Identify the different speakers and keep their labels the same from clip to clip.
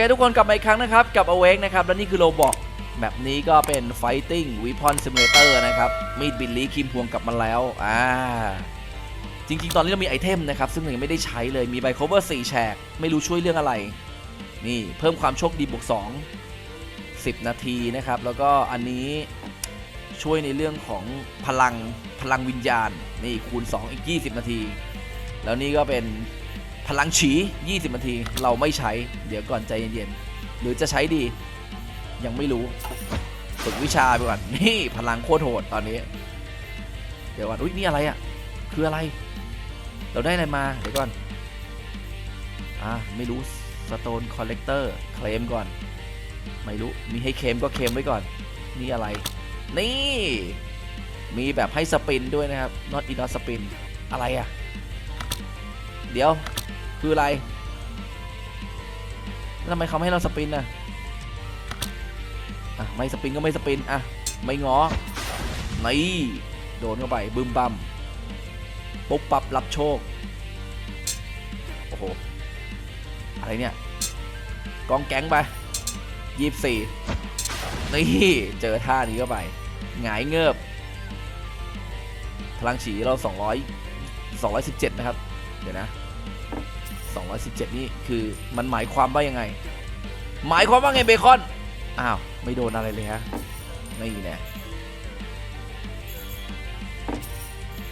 Speaker 1: เคทุกคนกลับมาอีกครั้งนะครับ กับ Awake นะครับ และนี่คือโ o บอกแบบนี้ก็เป็น Fighting Weapon Simulator นะครับ มีดบิลลี่คิมพวงกลับมาแล้ว อ่า จริง ๆ ตอนนี้เรามีไอเทมนะครับ ซึ่งยังไม่ได้ใช้เลยมีไบโคเวอร์4แฉก ไม่รู้ช่วยเรื่องอะไร นี่เพิ่มความโชคดีบวก 2 10 นาทีนะครับ แล้วก็อันนี้ช่วยในเรื่องของพลังพลังวิญญาณ นี่คูณ 2 อีก 20 นาที แล้วนี่ก็เป็น พลังฉี 20นาที เราไม่ใช้ เดี๋ยวก่อนใจเย็นๆ หรือจะใช้ดี ยังไม่รู้ ฝึกวิชาไปก่อน นี่พลังโคตรโหดตอนนี้ เดี๋ยวก่อนอุ้ยนี่อะไรอะ่ะ คืออะไร เราได้อะไรมา เดี๋ยวก่อน อ่าไม่รู้ Stone Collector เคลมก่อน ไม่รู้ มีให้เคลมก็เคลมไว้ก่อน นี่อะไร นี่ มีแบบให้สปินด้วยนะครับ not in not spin อะไรอะ่ะ เดี๋ยว คืออะไรทำไมเขาไม่ให้เราสปินน่ะอะไม่สปินก็ไม่สปินอะไม่งอนี่โดนเข้าไปบึมบัมปุ๊บปับรับโชคโอ้โหอะไรเนี่ยกองแก๊งไปยี่สี่นี่เจอท่านี้เข้าไปหงายเงือบพลังฉีเรา 200 217 นะครับ เดี๋ยวนะ 217 นี่คือมันหมายความว่ายังไง หมายความว่าไงเบคอน อ้าว ไม่โดนอะไรเลยฮะ ไม่แน่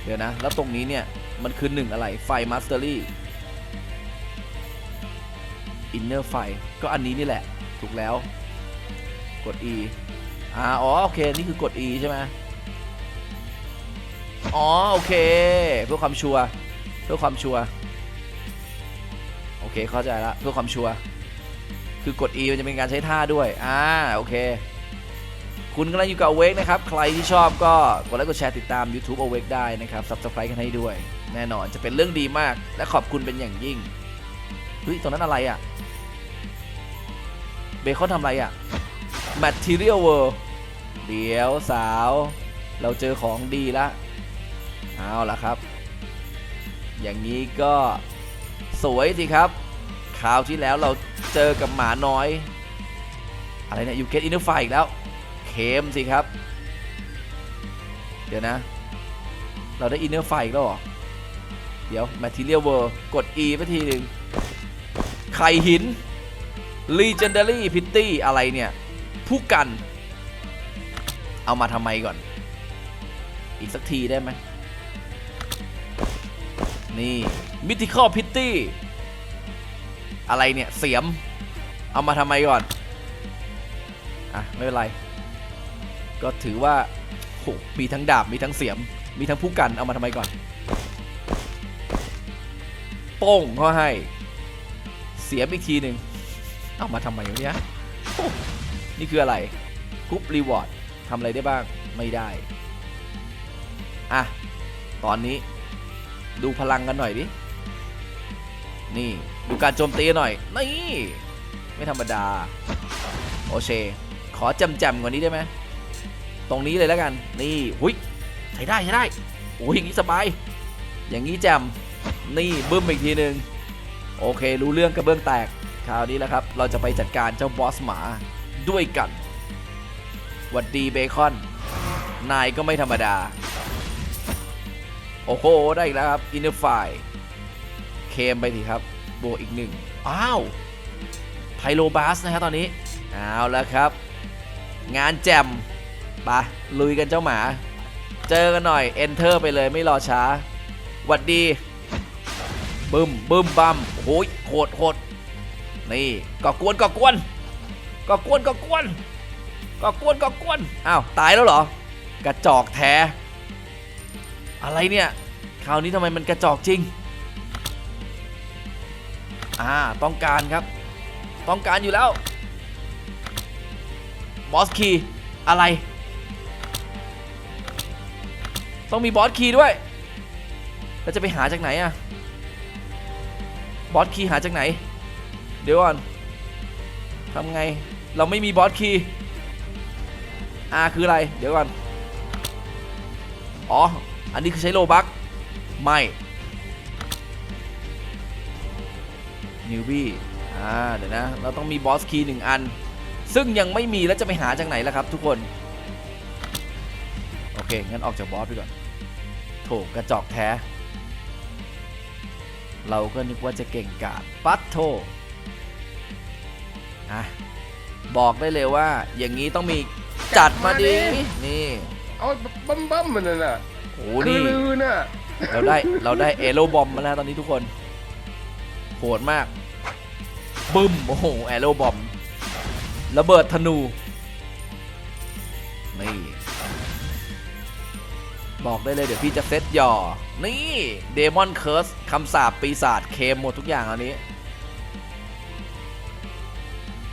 Speaker 1: เดี๋ยวนะ แล้วตรงนี้เนี่ย มันคือหนึ่งอะไร ไฟมาสเตอรี่ อินเนอร์ไฟ ก็อันนี้นี่แหละ ถูกแล้ว กด E อ่าอ๋อ โอเค นี่คือกด E ใช่ไหมอ๋อ โอเค เพื่อความชัวร์ เพื่อความชัวร์ โอเคเข้าใจละเพื่อความชัวร์คือกด E มันจะเป็นการใช้ท่าด้วย อ่า โอเค คุณกำลังอยู่กับ Awake นะครับ ใครที่ชอบก็กดไลค์กดแชร์ติดตาม YouTube Awake ได้นะครับ Subscribe กันให้ด้วย แน่นอนจะเป็นเรื่องดีมาก และขอบคุณเป็นอย่างยิ่ง เฮ้ย ตรงนั้นอะไรอะ่ะ เบคอนทำอะไรอะ่ะ Material World เดี๋ยวสาว เราเจอของดีละ เอาละครับ อย่างนี้ก็ สวยสิครับคราวที่แล้วเราเจอกับหมาน้อย อะไรเนี่ย you get inner fire อีกแล้วเคมสิครับ เดี๋ยวนะ เราได้ inner fire อีกแล้วหรอ เดี๋ยว material world กด e ไปทีหนึ่งไข่หิน legendary pitty อะไรเนี่ย ผู้กัน เอามาทำไมก่อน อีกสักทีได้ไหม นี่ mythical pitty อะไรเนี่ยเสียม เอามาทำไมก่อน อะ ไม่เป็นไร ก็ถือว่าโหมีทั้งดาบมีทั้งเสียม มีทั้งผู้กันเอามาทำไมก่อน โป้งเขาให้ เสียมอีกทีหนึ่งเอามาทำไมวะเนี่ยนี่คืออะไรกรุ๊ปรีวอร์ดทำอะไรได้บ้างไม่ได้ อะ ตอนนี้ ดูพลังกันหน่อยดิ นี่ดูการโจมตีหน่อย นี่ไม่ธรรมดา โอเค ขอจำจำๆกว่านี้ได้ไหม ตรงนี้เลยแล้วกัน นี่หุยใช้ได้ใช้ได้ โอ้ยอย่างนี้สบาย อย่างนี้แจมนี่บึ้มอีกทีหนึ่งโอเค รู้เรื่องกระเบื้องแตก คราวนี้แหละครับ เราจะไปจัดการเจ้าบอสหมาด้วยกันหวัดดีเบคอน นายก็ไม่ธรรมดา โอ้โห ได้อีกแล้วครับอินเนอร์ไฟเคมไปทีครับบวกอีกหนึ่งอ้าวไพโลบาสนะครับตอนนี้ เอาแล้วครับ งานแจมปะลุยกันเจ้าหมา เจอกันหน่อย Enter ไปเลยไม่รอช้าหวัดดีบึมบึมบัมโอ้ยโหดโหดนี่ก่อกวนก่อกวนก่อกวนก่อกวนก่อกวนก่อกวนอ้าวตายแล้วเหรอกระจอกแท้ อะไรเนี่ยคราวนี้ทำไมมันกระจอกจริง อ่า ต้องการครับ ต้องการอยู่แล้วบอสคีอะไร ต้องมีบอสคีด้วย แล้วจะไปหาจากไหนอะบอสคีหาจากไหน เดี๋ยวก่อนทำไง เราไม่มีบอสคีย์อาคืออะไร เดี๋ยวก่อน อ๋อ อันนี้คือใช้โลบักไม่นิวบี้ออ่าเดี๋ยวนะ เราต้องมีบอสคีย์หนึ่งอัน ซึ่งยังไม่มีแล้วจะไปหาจากไหนล่ะครับทุกคน โอเค งั้นออกจากบอสไปก่อนโถกระจอกแท้ เราก็นึกว่าจะเก่งกาจปัดโทอะบอกได้เลยว่าอย่างนี้ต้องมีจัดมาดี นี่
Speaker 2: เอาบัมบัมมันน่ะ
Speaker 1: โอ้
Speaker 2: คื
Speaker 1: นี่
Speaker 2: อน่ะ
Speaker 1: เราได้ เราได้เอโรบอมมาแล้วตอนนี้ทุกคน โหดมาก บึ้ม โอ้โหเอโรบอม ระเบิดธนู นี่ บอกได้เลยเดี๋ยวพี่จะเซตหย่อ นี่เดมอนเคิร์สคำสาปปีศาจเคมหมดทุกอย่างอันนี้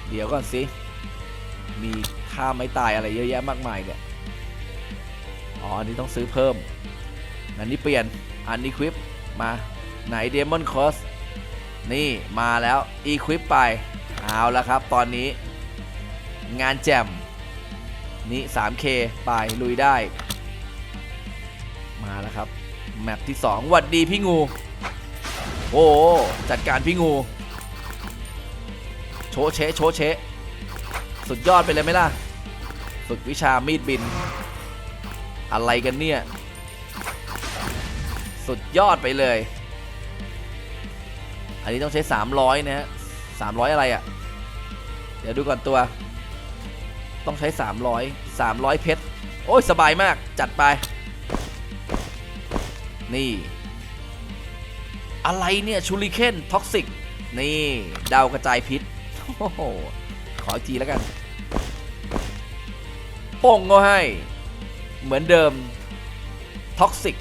Speaker 1: เดี๋ยวก่อนสิ มีท่าไม่ตายอะไรเยอะแยะมากมายเนี่ย อ๋อ อันนี้ต้องซื้อเพิ่ม อันนี้เปลี่ยน อันนี้ควิปมา ไหนเดมอนคอสนี่มาแล้วอีควิปไป เอาละครับ ตอนนี้ งานแจ่ม นี่ 3K ไป ลุยได้ มาแล้วครับ แมปที่ 2 หวัดดีพี่งู โอ้จัดการพี่งู โชเช โชเช สุดยอดไปเลยไหมล่ะ ฝึกวิชามีดบิน อะไรกันเนี่ย สุดยอดไปเลย อันนี้ต้องใช้ 300 นะฮะ300 อะไรอะ่ะ เดี๋ยวดูก่อนตัว ต้องใช้ 300 300 เพชร โอ้ย สบายมากจัดไป นี่ อะไรเนี่ย ชูริเคนท็อกซิก นี่ ดาวกระจายพิษโอ้โหขออีกทีแล้วกันป้งก็ให้ เหมือนเดิมท็อกซิก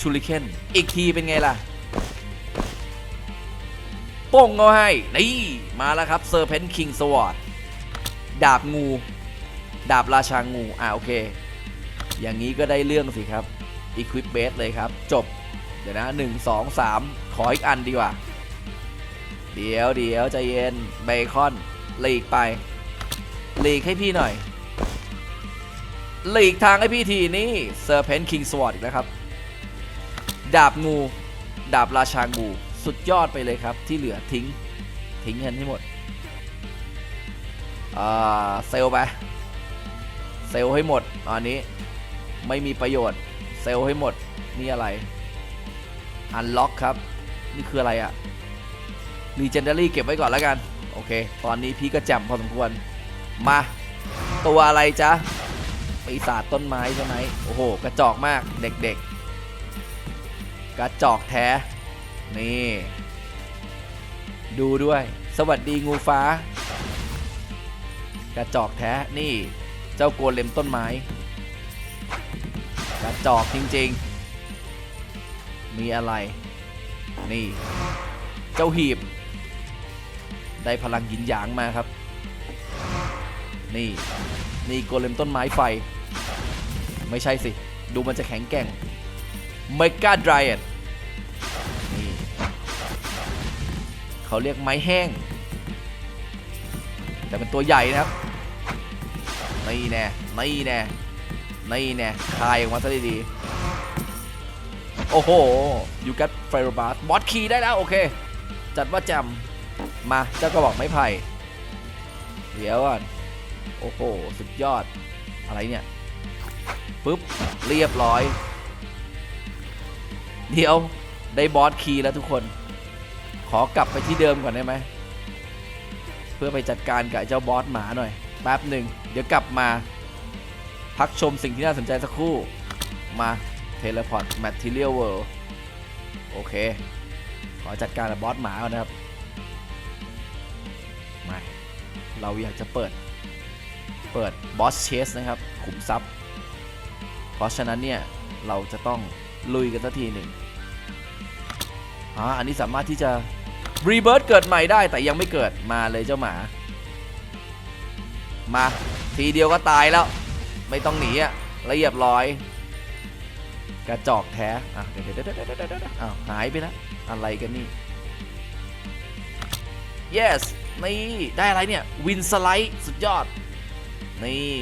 Speaker 1: ชูริเคนอีกทีเป็นไงล่ะโป้งก็ให้ นี่ มาแล้วครับเซอร์เพนคิงสวอตดาบงู ดาบราชางู อ่าโอเค อย่างนี้ก็ได้เรื่องสิครับ Equip b a s e เลยครับ จบ เดี๋ยวนะ1 2 3ขออีกอันดีกว่า เดี๋ยวเดี๋ยวใจเย็นเบคอนลีกไปลีกให้พี่หน่อย หลีกทางให้พี่ทีนี่เซอร์เพนคิงสวอตอีกแล้วครับ ดาบงู ดาบราชางูสุดยอดไปเลยครับ ที่เหลือทิ้ง ทิ้งเงินให้หมด อ่า เซลไป เซลให้หมด อันนี้ไม่มีประโยชน์ เซลให้หมด นี่อะไร อันล็อกครับ นี่คืออะไรอะ Legendary เก็บไว้ก่อนแล้วกัน โอเค ตอนนี้พี่ก็แจ่มพอสมควร มา ตัวอะไรจ๊ะ ปีศาจต้นไม้ใช่ไหมโอ้โห กระจอกมากเด็กๆ กระจอกแท้ นี่ ดูด้วย สวัสดีงูฟ้า กระจอกแท้นี่ เจ้าโกเลมต้นไม้ กระจอกจริงๆ มีอะไร นี่ เจ้าหีบ ได้พลังหินหยางมาครับ นี่นี่โกเลมต้นไม้ไฟ ไม่ใช่สิ ดูมันจะแข็งแกร่งเมกาดร a ดนี่เขาเรียกไม้แห้ง แต่เป็นตัวใหญ่นะครับ นี่แน่นี่แน่นี่แน่คายออกมาซะดีๆโอ้โห ยูกัตไฟโรบาสบอสคีได้แล้ว โอเค จัดว่าจำมาเจ้าก็บอกไม้ไผ่เดี๋ยวก่อนโอ้โห สุดยอด อะไรเนี่ย ปุ๊บ เรียบร้อย เดี๋ยว ได้บอสคีย์แล้วทุกคน ขอกลับไปที่เดิมก่อนได้ไหม เพื่อไปจัดการกับเจ้าบอสหมาหน่อย แป๊บหนึ่ง เดี๋ยวกลับมา พักชมสิ่งที่น่าสนใจสักครู่ มาเทเลพอร์ตแมทเรียลเวิลด์โอเค ขอจัดการกับบอสหมาก่อนนะครับมาเราอยากจะเปิด เปิดบอสเชสนะครับ ขุมทรัพย์ เพราะฉะนั้นเนี่ยเราจะต้องลุยกันสักทีหนึ่งอ่าอันนี้สามารถที่จะรีเบิร์ตเกิดใหม่ได้แต่ยังไม่เกิดมาเลยเจ้าหมา มาทีเดียวก็ตายแล้ว ไม่ต้องหนีอะละเอียบร้อย กระจอกแท้อะเดี๋ยวเดี๋ยวเดี๋ยวเดี๋ยวอ้าวหายไปแล้วอะไรกันนี่ yes นี่ได้อะไรเนี่ย วินสไลด์สุดยอด นี่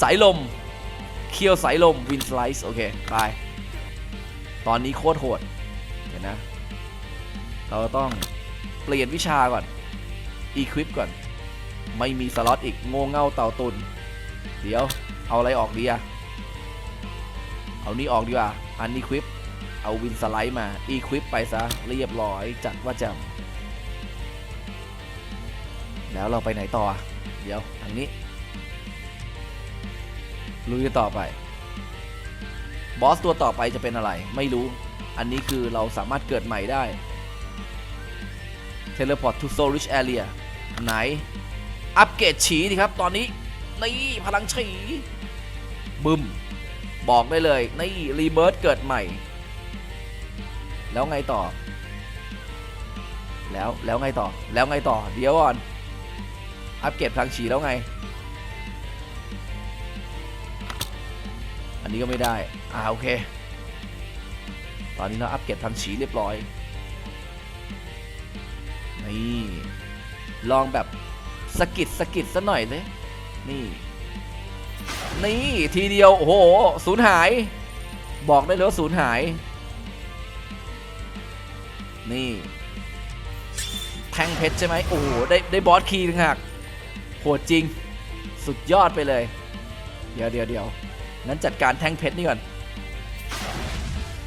Speaker 1: สายลม เคียวสายลมวินสไลด์โอเคไปตอนนี้โคตรโหดเดี๋ยวนะ เราต้องเปลี่ยนวิชาก่อน Equip ก่อน ไม่มีสล็อตอีกโง่เง่าเต่าตุน เดี๋ยวเอาอะไรออกดีอะเอานี่ออกดีกว่าอันนี้ควิปเอาวินสไลด์มาอีควิปไปซะเรียบร้อยจัดว่าจำแล้วเราไปไหนต่อ เดี๋ยวทางนี้ ลุยต่อไป บอสตัวต่อไปจะเป็นอะไร ไม่รู้ อันนี้คือเราสามารถเกิดใหม่ได้ Teleport to Soul Rich Area ไหน อัปเกรดฉีดีครับ ตอนนี้ นี่พลังฉีบึม บอกได้เลย นี่รีเบิร์ตเกิดใหม่ แล้วไงต่อ แล้วแล้วไงต่อ แล้วไงต่อ เดี๋ยวก่อน อัปเกรดพลังฉีแล้วไง อันนี้ก็ไม่ได้ อ่าโอเค ตอนนี้เราอัปเกรดพลังฉีเรียบร้อย นี่ ลองแบบสกิดสกิดซะหน่อยเลย นี่ นี่ทีเดียว โอ้โหสูญหาย บอกได้เลยว่าสูญหาย นี่ แทงเพชรใช่ไหมโอ้โหได้ได้บอสคีย์ต่างหากโหดจริง สุดยอดไปเลย เดี๋ยวเดี๋ยวเดี๋ยว นั้นจัดการแทงเพชรนี่ก่อน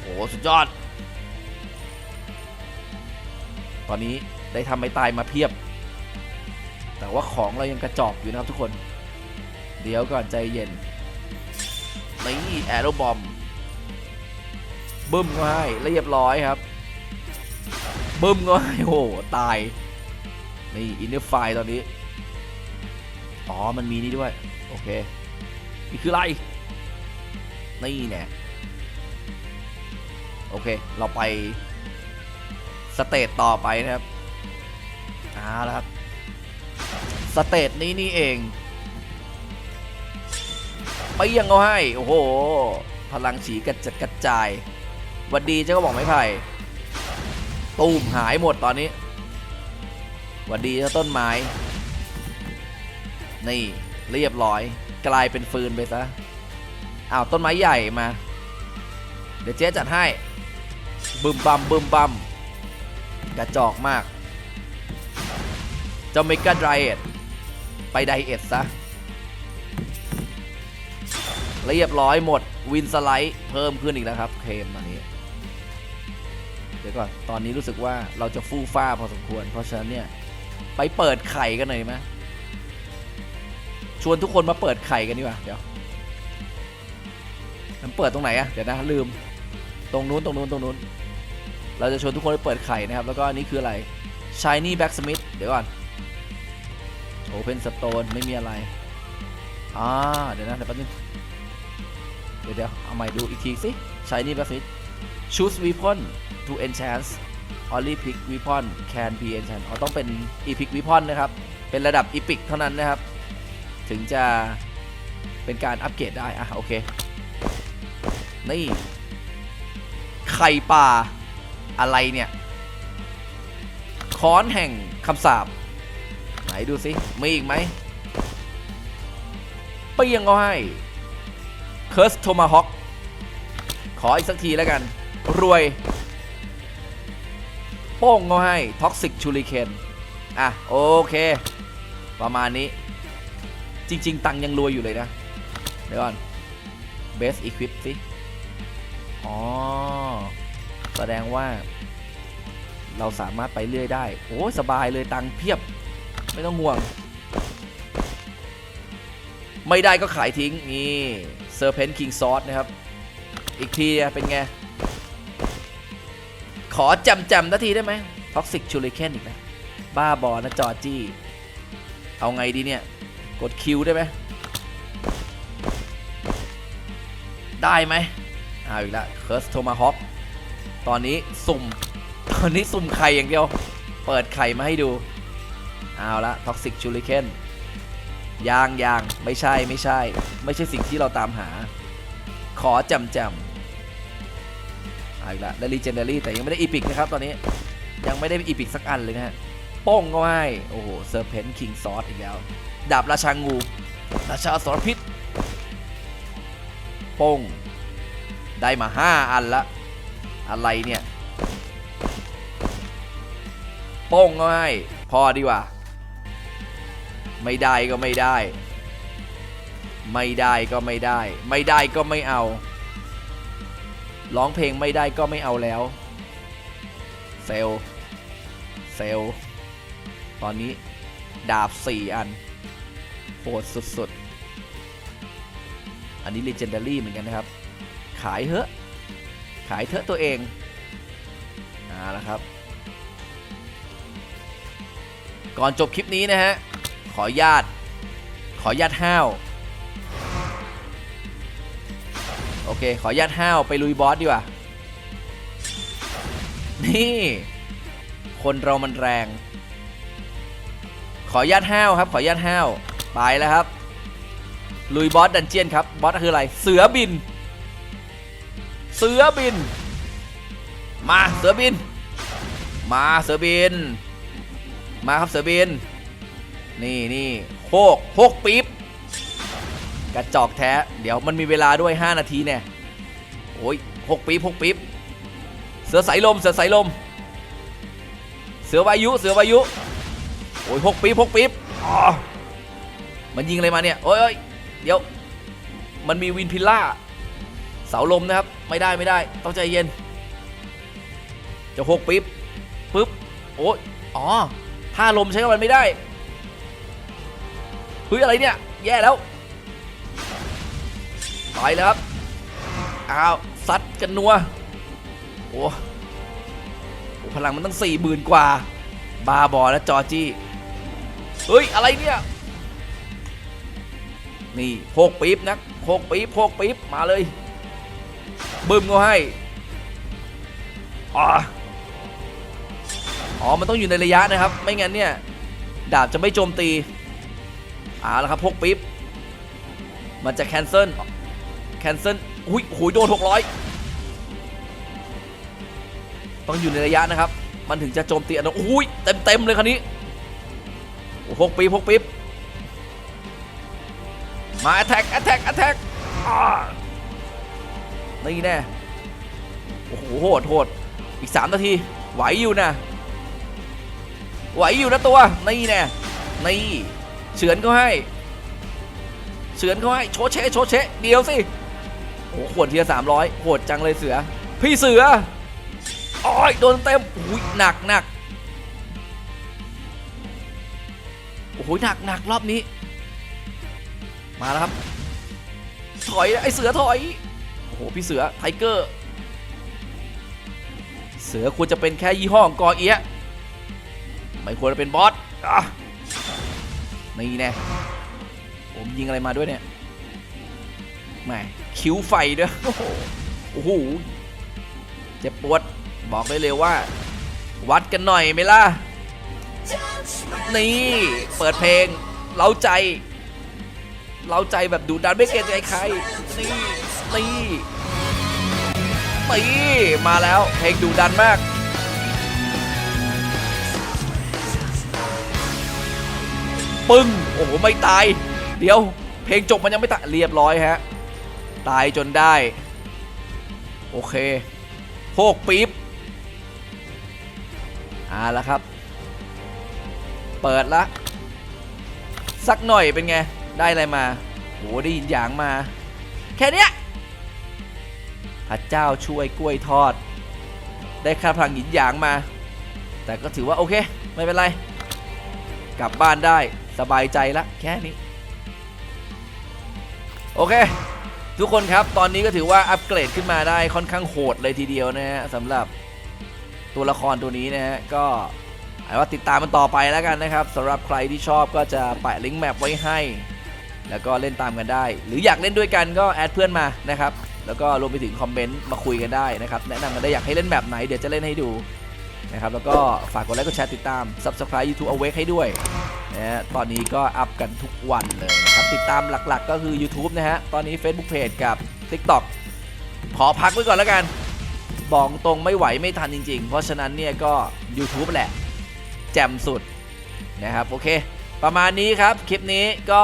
Speaker 1: โอ้โหสุดยอด ตอนนี้ได้ทำไม่ตายมาเพียบ แต่ว่าของเรายังกระจอกอยู่นะครับทุกคน เดี๋ยวก่อนใจเย็นนี่แอโรบอมบึ้มก็ให้เรียบร้อยครับบึ้มก็ให้โอ้โหตาย นี่อินเนอร์ไฟตอนนี้ อ๋อ มันมีนี่ด้วย โอเค นี่คืออะไร นี่แน่โอเค เราไปสเตจต่อไปนะครับเอาแล้วครับ สเตจนี้นี่เองไปยังเอาให้ โอ้โห พลังฉีกระจัดกระจายหวันดีเจ้าก็บอกไม่ไผ่ตูมหายหมดตอนนี้หวันดีเจ้าต้นไม้ นี่เรียบร้อย กลายเป็นฟืนไปซะ อ้าวต้นไม้ใหญ่มา เดี๋ยวเจ๊จัดให้บึมบัมบึมบัมกระจอกมากเจ้าเมกาไดเอทไปไดเอทซะเรียบร้อยหมดวินสไลด์เพิ่มขึ้นอีกแล้วครับเคมตอนนี้เดี๋ยวก่อนตอนนี้รู้สึกว่าเราจะฟู่ฟ้าพอสมควร เพราะฉะนั้นเนี่ยไปเปิดไข่กันหน่อยไหมชวนทุกคนมาเปิดไข่กันดีกว่าเดี๋ยว มันเปิดตรงไหนอะเดี๋ยวนะลืม ตรงนู้นตรงนู้นตรงนู้น เราจะชวนทุกคนไปเปิดไข่นะครับ แล้วก็อันนี้คืออะไร Shiny Blacksmith เดี๋ยวก่อน Open Stone ไม่มีอะไร อ่า เดี๋ยวนะ เดี๋ยวแป๊บนึง เดี๋ยวเดี๋ยวเอาใหม่ดูอีกทีสิ Shiny Blacksmith Choose Weapon to enchant Only pick weapon can be enchant อ๋อต้องเป็น epic weapon นะครับ เป็นระดับ epic เท่านั้นนะครับ ถึงจะเป็นการอัปเกรดได้ อะ โอเค นี่ไข่ป่าอะไรเนี่ยค้อนแห่งคำสาปไหนดูสิมีอีกไหมเปียงเอาให้เคิร์สโทมาฮอคขออีกสักทีแล้วกัน รวย โป้งเอาให้ท็อกซิกชูริเคนอะ โอเค ประมาณนี้ จริง ๆ ตังยังรวยอยู่เลยนะ เดี๋ยวก่อนเบสอีควิปสิ อ๋อ แสดงว่า เราสามารถไปเรื่อยได้ โอ้ยสบายเลยตังเพียบ ไม่ต้องห่วง ไม่ได้ก็ขายทิ้ง นี่เซอร์เพนคิงซอสนะครับ อีกทีเป็นไง ขอจำจำนาทีได้ไหมท็อกซิกชูริเคนอีกนะบ้าบอนะจอจี้ เอาไงดีเนี่ย กดคิวได้ไหมได้ไหม เอาอีกแล้วเคิร์สโทมาฮอคตอนนี้สุ่ม ตอนนี้สุ่มไข่อย่างเดียว เปิดไข่มาให้ดู เอาละท็อกซิกชูริเคนยางยางไม่ใช่ไม่ใช่ ไม่ใช่สิ่งที่เราตามหา ขอจำจำเอาอีกละได้รีเจนเดอรี่แต่ยังไม่ได้อีพิกนะครับ ตอนนี้ยังไม่ได้อีพิกสักอันเลยนะฮะโป้งก็ให้โอ้โหเซอร์เพนคิงซอสอีกแล้วดาบราชางู ราชาสรพิษโป้ง ได้มา 5 อันละ อะไรเนี่ยโป้งก็ให้พอดีกว่า ไม่ได้ก็ไม่ได้ ไม่ได้ก็ไม่ได้ ไม่ได้ก็ไม่เอา ร้องเพลงไม่ได้ก็ไม่เอาแล้ว เซลเซลลตอนนี้ดาบ 4 อันโหดสุดๆ อันนี้ Legendary เหมือนกันนะครับ ขายเถอะขายเถอะตัวเองเอาละครับ ก่อนจบคลิปนี้นะฮะ ขอญาตขอญาตห้าว โอเค ขอญาตห้าวไปลุยบอสดีกว่า นี่ คนเรามันแรง ขอญาตห้าวครับ ขอญาตห้าว ไปแล้วครับ ลุยบอสดันเจียนครับ บอสคืออะไร เสือบิน เสือบิน มาเสือบิน มาเสือบิน มาครับเสือบิน นี่นี่โคกโคกปี๊บกระจอกแท้ เดี๋ยวมันมีเวลาด้วย 5 นาทีเนี่ยโอ้ยหกปี๊บหกปี๊บเสือสายลมเสือสายลม เสือวายุเสือวายุโอ้ยหกปี๊บหกปี๊บมันยิงอะไรมาเนี่ยโอ้ยโอ้ยเดี๋ยว มันมีวินพิลล่าเสาลมนะครับ ไม่ได้ไม่ได้ ต้องใจเย็น จะหกปี๊บปึ๊บโอ้อ๋อท่าลมใช้กับมันไม่ได้เฮ้ยอะไรเนี่ย แย่แล้วไปแล้วครับอ้าวซัดกันนัวโอ้โหพลังมันตั้งสี่หมื่นกว่า บาบอแล้วจอจี้เฮ้ย อะไรเนี่ย นี่โคกปี๊บนะโคกปี๊บโคกปี๊บมาเลย บึ้มก็ให้อ๋ออ๋อ มันต้องอยู่ในระยะนะครับ ไม่งั้นเนี่ย ดาบจะไม่โจมตีอ่าแล้วครับพกปี๊บ มันจะแคนเซิล แคนเซิลหุยหุยโดน 600 ต้องอยู่ในระยะนะครับ มันถึงจะโจมตีอันนั้นอุ้ยเต็มเต็มๆเลยคันนี้โอ้พกปี๊บพกปี๊บ มา attack attack attack อ่า นี่แน่โอ้โหโหดโหดอีก 3 นาที ไหวอยู่นะ ไหวอยู่นะตัว นี่แน่นี่เฉือนเขาให้เฉือนเขาให้โชเชโชเชเดียวสิโอ้โหขวดทีละสามร้อยโหดจังเลยเสือ พี่เสือโอ้ยโดนเต็มอุ้ยหนักหนักโอ้โหหนักหนักรอบนี้ มาแล้วครับ ถอยไอเสือถอย โอ้โหพี่เสือไทเกอร์เสือควรจะเป็นแค่ยี่ห้อของกอเอียะไม่ควรจะเป็นบอสอะนี่แน่ผมยิงอะไรมาด้วยเนี่ยแหมคิ้วไฟด้วยโอ้โหโอ้โหเจ็บปวดบอกได้เลยว่า วัดกันหน่อยไหมล่ะ นี่ เปิดเพลง เล้าใจเราใจแบบดูดันไม่เกรงใจใคร นี่ นี่นี่มาแล้วเพลงดูดันมาก ปึ้ง โอ้โห ไม่ตาย เดี๋ยว เพลงจบมันยังไม่ตาย เรียบร้อยฮะ ตายจนได้ โอเคโพกปี๊บอ่าแล้วครับ เปิดละ สักหน่อยเป็นไง ได้อะไรมาโหได้ยินอย่างมา แค่เนี้ย พระเจ้าช่วยกล้วยทอด ได้ค่าพลังหยินหยางมา แต่ก็ถือว่าโอเค ไม่เป็นไร กลับบ้านได้สบายใจละแค่นี้ โอเค ทุกคนครับตอนนี้ก็ถือว่าอัปเกรดขึ้นมาได้ค่อนข้างโหดเลยทีเดียวนะฮะสำหรับตัวละครตัวนี้นะฮะก็เอาว่าติดตามมันต่อไปแล้วกันนะครับสำหรับใครที่ชอบก็จะแปะลิงก์แมปไว้ให้ แล้วก็เล่นตามกันได้ หรืออยากเล่นด้วยกันก็แอดเพื่อนมานะครับ แล้วก็รวมไปถึงคอมเมนต์มาคุยกันได้นะครับ แนะนำกันได้อยากให้เล่นแบบไหนเดี๋ยวจะเล่นให้ดูนะครับ แล้วก็ฝากกดไลค์กดแชร์ติดตาม Subscribe YouTube Awake ให้ด้วยนะฮะตอนนี้ก็อัพกันทุกวันเลยนะครับ ติดตามหลักๆ ก็คือ YouTube นะฮะ ตอนนี้ Facebook Page กับ TikTok ขอพักไว้ก่อนแล้วกัน บอกตรงไม่ไหวไม่ทันจริง ๆ เพราะฉะนั้นเนี่ยก็ YouTube แหละ แจ่มสุดนะครับโอเค ประมาณนี้ครับ คลิปนี้ก็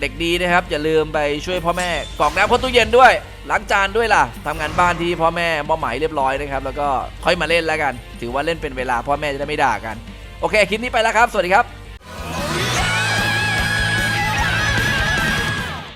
Speaker 1: เด็กดีนะครับ อย่าลืมไปช่วยพ่อแม่กรอกน้ำพ่อตู้เย็นด้วย ล้างจานด้วยล่ะทำงานบ้านที่พ่อแม่มอบหมายเรียบร้อยนะครับ แล้วก็ค่อยมาเล่นแล้วกัน ถือว่าเล่นเป็นเวลาพ่อแม่จะได้ไม่ด่ากัน โอเค คลิปนี้ไปแล้วครับ สวัสดีครับ